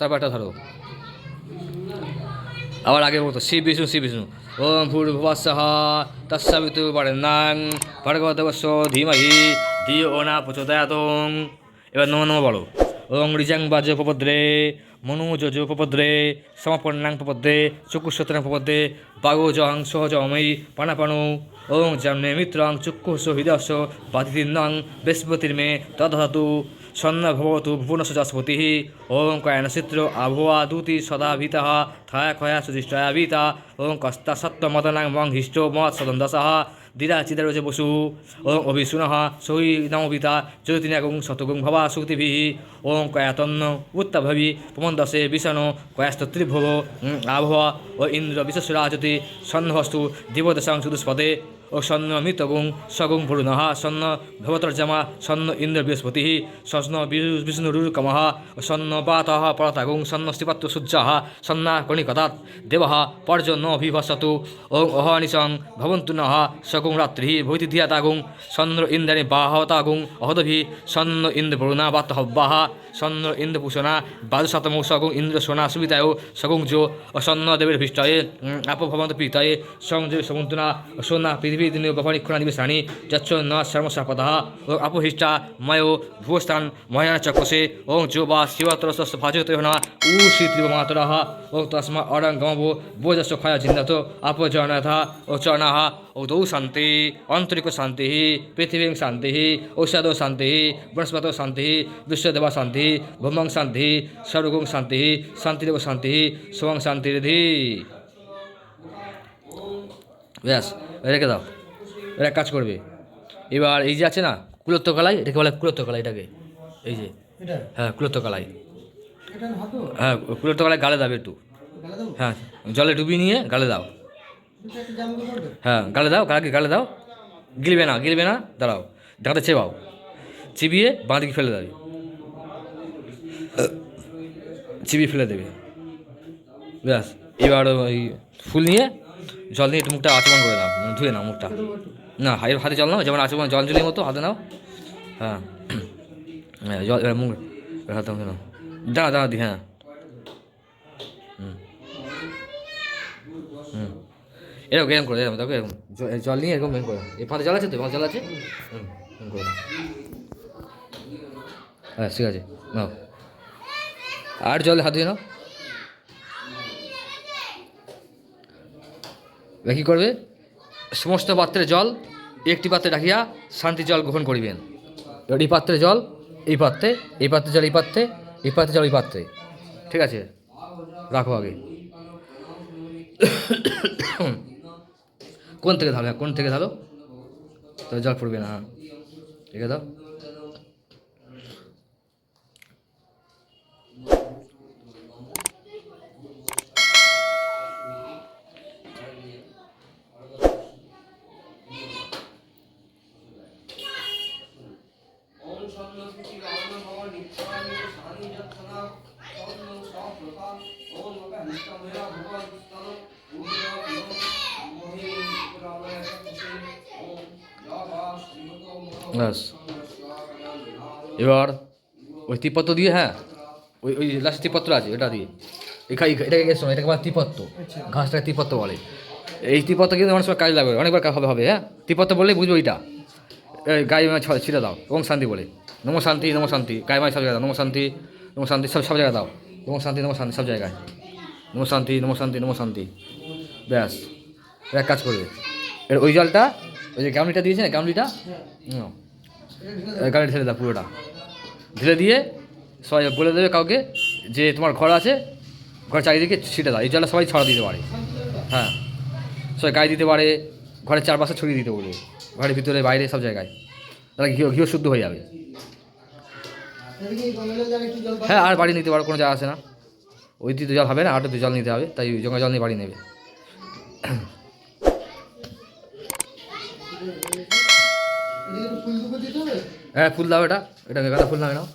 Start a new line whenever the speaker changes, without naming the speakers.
তারপর একটা ধরো। আবার আগের মতো, শিব বিষ্ণু শিব বিষ্ণু। ওম ভূর্ভুবস্সহ তৎসবিতু পরেন্নাং ভর্গবতবস্য ধীমহি ধিও না প্রচোদয়াতং। এবার নম নম বলো। ওং রিজাং বাজ উপপদ্রে মনুজ উপপদ্রে সমপন্নাং প্রপদ্রে চক্ষুসত্রাং উপপদ্রে বাগো জং সহজময়ী পানাপাণু। ওং জামনে মিত্রং চক্ষুষ হৃদয়স বাধিতিন্নং বৃহস্পতির্মে তদধাতু। সন্ন ভবতু ভুবনস্য যস্পতি ওং কয়ন চিত্র আভুয়া দূতি সদা ভীতः থায়া ক্ষয়া সুধিষ্ঠায়া ভীতা ওং কস্তা সত্ত্বমদনাং মং হিষ্ট মৎ সদন্দসः দিরা চিদারোজে বসু ওং অভিসুনঃ সহি নমবিতা জ্যোতিনাগুং শতগুং ভবা সুক্তিভিः ওং কয়াতন্ন উত্তভবি প্রমন্দসে বিষণ কয়াস্তত্রিভব আভয়া ও ইন্দ্র বিশ্বরাজতি সন্নহস্তু দিবদশাং সুদুষ্পদে ও সন্ন মৃতগুং সগুং ভরুণः সন্ন ভবতর্জমা, সন্ন ইন্দ্র বৃহস্পতি সন্ন বিষ্ণুরুকমः সন্ন পাতः পরতাগুং, সন্ন শ্রীপাত্র সূর্যः, সন্না কণিকতাৎ দেবः পর্জন্য বিভসতু ওং অহনিশং ভবন্তু নः সগুং রাত্রিः ভৈতি ধিয়াতাগুং, সন্ন ইন্দ্রাণী বাহতাগুং অহদভি, সন্ন ইন্দ্র বরুণা বাতহব্যাः সন্ন ইন্দ্রভূষণা বাদশতম সগুং ইন্দ্র সোনা সুবিতায় সগুং জো অসন্ন দেবের ভীষ্টায়ে আপভবন্ত পিতায়ে সংযোগ সমুদ্রনা সোনা পৃথিবী দিন বপনিক্ষণা দিবসানি যচ্ছ ন শর্মসাপদः ও আপহিষ্টা ময়ো ভূস্থান মহায়ান চক্ষসে ওং জো বা শিবতরস ভাজত না উ শ্রীত্রিব মাতরः ওং তস্মা অরঙ্গমভো ভোজস্ব ক্ষয় চিন্নত আপজনথ ও চর্ণাः ঔদৌ শান্তি অন্তরিক শান্তি পৃথিবী শান্তি ঔষধ শান্তি বৃহস্পত শান্তি বিশ্বদেব শান্তি ভূমং শান্তি সর্বগুং শান্তি শান্তিদেব শান্তি সোমং শান্তিরিধি ব্যাস রেখে দাও। এরা এক কাজ করবে। এবার এই যে আছে না কুলত্ব কালাই এটাকে বলে কুলত্ব কালাই এটাকে। এই যে হ্যাঁ কুলত্ব কালাই। হ্যাঁ কুলত্ব কালাই গালে দাও একটু। হ্যাঁ জলে ডুবিয়ে নিয়ে গালে দাও। হ্যাঁ গালে দাও গালাকে গালে দাও। গিলবে না গিলবে না দাঁড়াও। দাঁড়াতে চেবাও। চিবিয়ে বাঁ দিকে ফেলে দেবে। চিবিয়ে ফেলে দেবে। ব্যাস এবার ওই ফুল নিয়ে জল নিয়ে একটু মুখটা আচমন করে দাও মানে ধুয়ে নাও মুখটা। না, হাই হাতে জল নাও, যেমন আচমন জল জলের মতো, হাতে নাও। হ্যাঁ। হ্যাঁ জল মুখ হাতে নাও। দাঁড়া দাঁড়া দি হ্যাঁ। হুম। হুম। এরকম এরকম করে, এরকম দেখো এরকম। জল নিয়ে এরকম এরকম করে। এই ফাঁদে জল আছে তো? ফাঁদে জল আছে? হুম হ্যাঁ ঠিক আছে, নাও। আর জল হাত দিয়ে নাও। কী করবে? সমস্ত পাত্রে জল একটি পাত্রে রাখিয়া শান্তি জল গ্রহণ করিবেন। এই পাত্রে জল এই পাত্রে এই পাত্রে জল এই পাত্রে এই পাত্রে জল এই পাত্রে। ঠিক আছে? রাখো আগে। কোন থেকে হ্যাঁ, কোন থেকে ঢালো তবে জল পড়বে না। হ্যাঁ রেখে দাও। এবার ওই তিপত্র দিয়ে হ্যাঁ? ওই ওই লাস্ট তিপত্র আছে এটা দিয়ে। এখানে এটাকে শোনো এটাকে বলে তিপত্র। ঘাসটাকে তিপত্র বলে। এই তিপত্র কিন্তু অনেক সময় কাজে লাগবে অনেকবার হবে হবে হ্যাঁ? তিপত্র বললে বুঝব এই গায়ে ছিঁড়ে দাও, এবং শান্তি বলে। নম শান্তি নম শান্তি। গায়ে মাছ সব জায়গায় নম শান্তি নম শান্তি, সব সব জায়গায় দাও। নম শান্তি নম শান্তি, সব জায়গায়। নম শান্তি নম শান্তি নম শান্তি। ব্যাস। এক কাজ করবে। এর ওই জলটা, ওই যে গামলিটা দিয়েছে না, গামলিটা? গাড়ি ঢেলে দাও পুরোটা। ঢেলে দিয়ে সবাই বলে দেবে কাউকে যে তোমার ঘর আছে ঘর চারিদিকে ছিটে দাও। এই জলটা সবাই ছড়া দিতে পারে। হ্যাঁ। সবাই গায়ে দিতে পারে, ঘরের চারপাশে ছড়িয়ে দিতে বলবে। ঘরের ভিতরে, বাইরে, সব জায়গায়। তাহলে ঘিও ঘিও শুদ্ধ হয়ে যাবে। হ্যাঁ আর বাড়ি নিতে পারো কোনো যা আসে না। ওই জল হবে না আরও জল নিতে হবে তাই জঙ্গা জল নিয়ে বাড়ি নেবে। হ্যাঁ ফুল দাও এটা এটা গাঁদা ফুল নাও নাও।